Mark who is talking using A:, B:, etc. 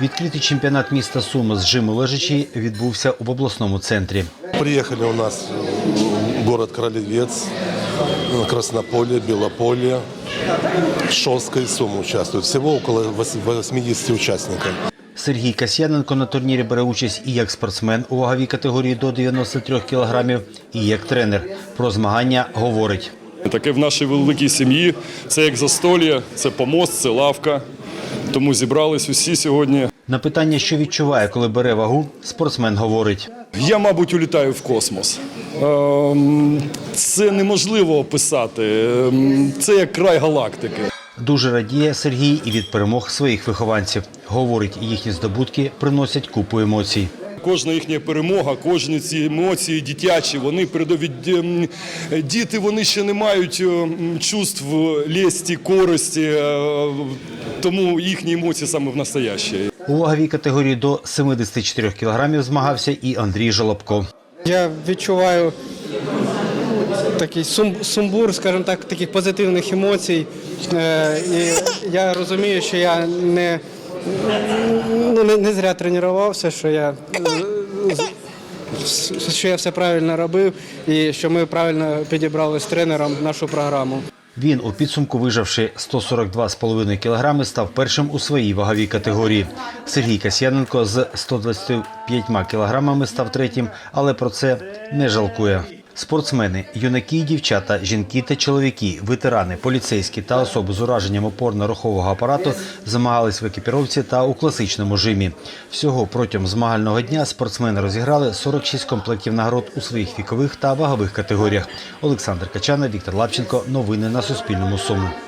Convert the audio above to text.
A: Відкритий чемпіонат міста Суми з жиму лежачі відбувся в обласному центрі.
B: Приехали у нас в город Кролевец, Краснополье, Белополье, Шостка и Сумы участвуют. Всего около вос- 80 участников.
A: Сергій Касьяненко на турнірі бере участь і як спортсмен у ваговій категорії до 93 кілограмів, і як тренер. Про змагання говорить.
C: Таке в нашій великій сім'ї. Це як застолля, це помост, це лавка. Тому зібрались усі сьогодні.
A: На питання, що відчуває, коли бере вагу, спортсмен говорить.
C: Я, мабуть, улітаю в космос. Ем, Це неможливо описати. Ем, Це як край галактики.
A: Дуже радіє Сергій і від перемог своїх вихованців. Говорить, їхні здобутки приносять купу емоцій.
C: Кожна їхня перемога, кожні ці емоції дитячі, вони передові діти вони ще не мають ем, чувств лєсті, користі, е, тому їхні емоції саме в настоящі.
A: У ваговій категорії до 74 кілограмів змагався і Андрій Жолобко.
D: Я відчуваю такий сум- сумбур, скажімо так, таких позитивних емоцій. Е, І я розумію, що я не, ну, не, не зря тренувався, що я, що я все правильно робив і що ми правильно підібрали з тренером нашу програму.
A: Він у підсумку, вижавши 142,5 кілограми, став першим у своїй ваговій категорії. Сергій Касьяненко з 125 кілограмами став третім, але про це не жалкує. Спортсмени, юнаки і дівчата, жінки та чоловіки, ветерани, поліцейські та особи з ураженням опорно-рухового апарату змагались в екіпіровці та у класичному жимі. Всього протягом змагального дня спортсмени розіграли 46 комплектів нагород у своїх вікових та вагових категоріях. Олександр Качана, Віктор Лапченко. Новини на Суспільному. Суми.